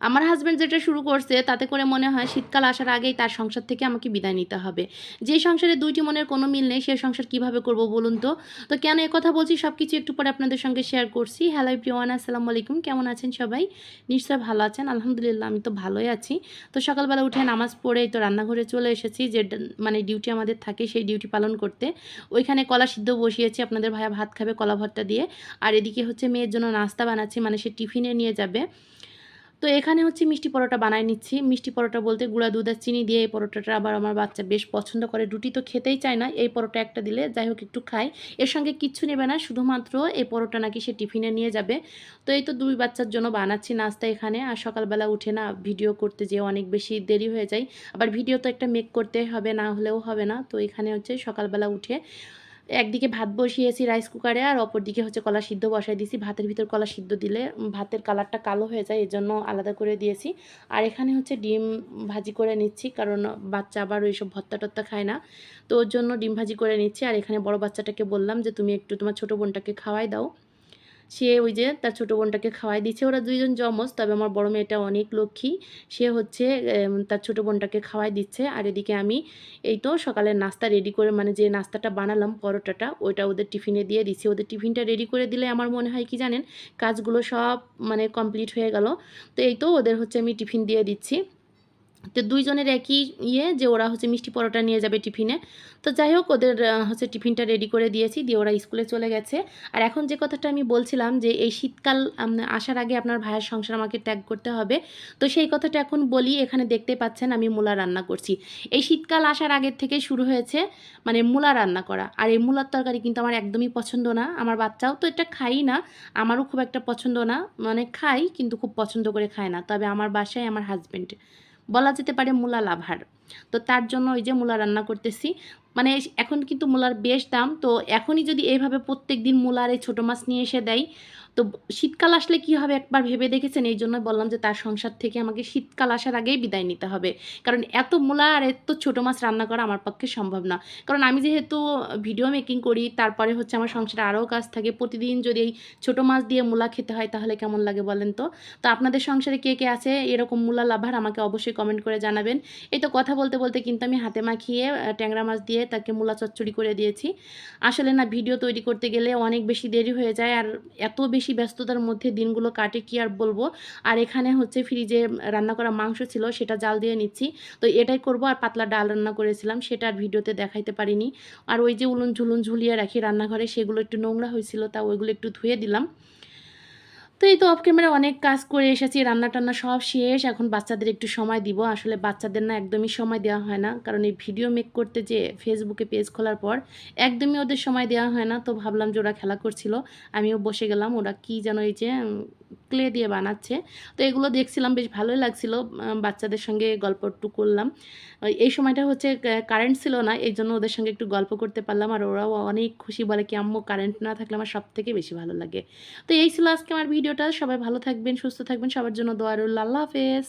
আমার হাজব্যান্ড যেটা শুরু করছে, তাতে করে মনে হয় শীতকাল আসার আগেই তার সংসার থেকে আমাকে বিদায় নিতে হবে। যে সংসারে দুইটি মনের কোনো মিল নেই, সে সংসার কীভাবে করব বলুন তো? তো কেন কথা বলছি? সব কিছু একটু পরে আপনাদের সঙ্গে শেয়ার করছি। হ্যালো প্রিয়ান আসসালামু আলাইকুম। কেমন আছেন সবাই? নিশ্চয় ভালো আছেন, আলহামদুলিল্লাহ আমি তো ভালোই আছি। তো সকালবেলা উঠে নামাজ পড়েই তো রান্নাঘরে চলে এসেছি, যে মানে ডিউটি আমাদের থাকে সেই ডিউটি পালন করতে। ওইখানে কলা সিদ্ধ বসিয়েছি, আপনাদের ভাইয়া ভাত খাবে কলা ভর্তা দিয়ে। আর এদিকে হচ্ছে মেয়ের জন্য নাস্তা বানাচ্ছি মানে সে টিফিনে নিয়ে যাবে। তো এখানে হচ্ছে মিষ্টি পরোটা বানায় নিচ্ছি। মিষ্টি পরোটা বলতে গুঁড়া দুধ আর চিনি দিয়ে এই পরোটাটা আবার আমার বাচ্চা বেশ পছন্দ করে। রুটি তো খেতেই চায় না, এই পরোটা একটা দিলে যাই হোক একটু খায়। এর সঙ্গে কিচ্ছু নেবে না, শুধুমাত্র এই পরোটা নাকি সে টিফিনে নিয়ে যাবে। তো এই তো দুই বাচ্চার জন্য বানাচ্ছি নাস্তা এখানে। আর সকালবেলা উঠে না ভিডিও করতে যেয়ে অনেক বেশি দেরি হয়ে যায়। আবার ভিডিও তো একটা মেক করতে হবে, না হলেও হবে না। তো এখানে হচ্ছে সকালবেলা উঠে একদিকে ভাত বসিয়েছি রাইস কুকারে আর অপরদিকে হচ্ছে কলা সিদ্ধ বসাই দিয়েছি। ভাতের ভিতর কলা সিদ্ধ দিলে ভাতের কালারটা কালো হয়ে যায় এর জন্য আলাদা করে দিয়েছি। আর এখানে হচ্ছে ডিম ভাজি করে নিচ্ছি, কারণ বাচ্চা আবার ওই সব ভত্তা টত্তা খায় না। তো ওর জন্য ডিম ভাজি করে নিচ্ছি। আর এখানে বড় বাচ্চাটাকে বললাম যে, তুমি একটু তোমার ছোটো বোনটাকে খাওয়াই দাও। সে ওই যে তার ছোটো বোনটাকে খাওয়াই দিচ্ছে। ওরা দুইজন জমজ, তবে আমার বড় মেয়েটা অনেক লক্ষ্মী। সে হচ্ছে তার ছোটো বোনটাকে খাওয়াই দিচ্ছে। আর এদিকে আমি এই তো সকালের নাস্তা রেডি করে মানে যে নাস্তাটা বানালাম পরোটাটা, ওইটা ওদের টিফিনে দিয়ে দিচ্ছি। ওদের টিফিনটা রেডি করে দিলে আমার মনে হয় কি জানেন, কাজগুলো সব মানে কমপ্লিট হয়ে গেল। তো এই তো ওদের হচ্ছে আমি টিফিন দিয়ে দিচ্ছি। তো দুইজনের একই ইয়ে যে ওরা হচ্ছে মিষ্টি পরোটা নিয়ে যাবে টিফিনে। তো যাই হোক, ওদের হচ্ছে টিফিনটা রেডি করে দিয়েছি, দিয়ে ওরা স্কুলে চলে গেছে। আর এখন যে কথাটা আমি বলছিলাম যে এই শীতকাল আসার আগে আপনার ভাইয়ের সংসার আমাকে ত্যাগ করতে হবে। তো সেই কথাটা এখন বলি, এখানে দেখতে পাচ্ছেন আমি মূলা রান্না করছি। এই শীতকাল আসার আগের থেকে শুরু হয়েছে মানে মূলা রান্না করা। আর এই মূলার তরকারি কিন্তু আমার একদমই পছন্দ না। আমার বাচ্চাও তো এটা খাই না, আমারও খুব একটা পছন্দ না। মানে খাই, কিন্তু খুব পছন্দ করে খায় না। তবে আমার বাসায় আমার হাজব্যান্ড বলা যেতে পারে মূলা লাভার। তো তার জন্য ওই যে মূলা রান্না করতেছি। মানে এখন কিন্তু মূলার বেশ দাম। তো এখনই যদি এইভাবে প্রত্যেক দিন মূলার এই ছোটো মাছ নিয়ে এসে দেয় তো শীতকাল আসলে কি হবে একবার ভেবে দেখেছেন? এই জন্য বললাম যে, তার সংসার থেকে আমাকে শীতকাল আসার আগেই বিদায় নিতে হবে। কারণ এত মূলা আর এত ছোটো মাছ রান্না করা আমার পক্ষে সম্ভব না। কারণ আমি যেহেতু ভিডিও মেকিং করি, তারপরে হচ্ছে আমার সংসারে আরও কাজ থাকে। প্রতিদিন যদি এই ছোটো মাছ দিয়ে মূলা খেতে হয়, তাহলে কেমন লাগে বলেন তো? তো আপনাদের সংসারে কে কে আছে? এরকম মূলা লাভার আমাকে অবশ্যই কমেন্ট করে জানাবেন। এই তো কথা বলতে বলতে কিন্তু আমি হাতে মাখিয়ে ট্যাংরা মাছ দিয়ে তাকে মূলা চচ্চড়ি করে দিয়েছি। আসলে না, ভিডিও তৈরি করতে গেলে অনেক বেশি দেরি হয়ে যায়। আর এত বেশি ব্যস্ততার মধ্যে দিনগুলো কাটে, কি আর বলব? আর এখানে হচ্ছে ফ্রিজে রান্না করা মাংস ছিল, সেটা জাল দিয়ে নিচ্ছি। তো এটাই করব, আর পাতলা ডাল রান্না করেছিলাম, সেটা আর ভিডিওতে দেখাইতে পারিনি। আর ওই যে উলুন ঝুলুন ঝুলিয়ে রাখি রান্নাঘরে, সেগুলো একটু নোংরা হয়েছিল, তা ওইগুলো একটু ধুয়ে দিলাম। তো এই তো অফ ক্যামেরা অনেক কাজ করে এসেছি, রান্না টান্না সব শেষ, এখন বাচ্চাদের একটু সময় দিব। আসলে বাচ্চাদের না একদমই সময় দেওয়া হয় না, কারণ এই ভিডিও মেক করতে যে ফেসবুকে পেজ খোলার পর একদমই ওদের সময় দেওয়া হয় না। তো ভাবলাম যে ওরা খেলা করছিল, আমিও বসে গেলাম, ওরা কি যেন এই যে ক্লে দিয়ে বানাচ্ছে। তো এগুলো দেখছিলাম, বেশ ভালোই লাগছিল। বাচ্চাদের সঙ্গে গল্প একটু করলাম। এই সময়টা হচ্ছে কারেন্ট ছিল না, এই জন্য ওদের সঙ্গে একটু গল্প করতে পারলাম। আর ওরাও অনেক খুশি বলে কি, আম্মু কারেন্ট না থাকলে আমার সব থেকে বেশি ভালো লাগে। তো এই ছিল আজকে আমার ভিডিওটা। সবাই ভালো থাকবেন, সুস্থ থাকবেন, সবার জন্য দোয়ারুল্লা আল্লাহ হাফেজ।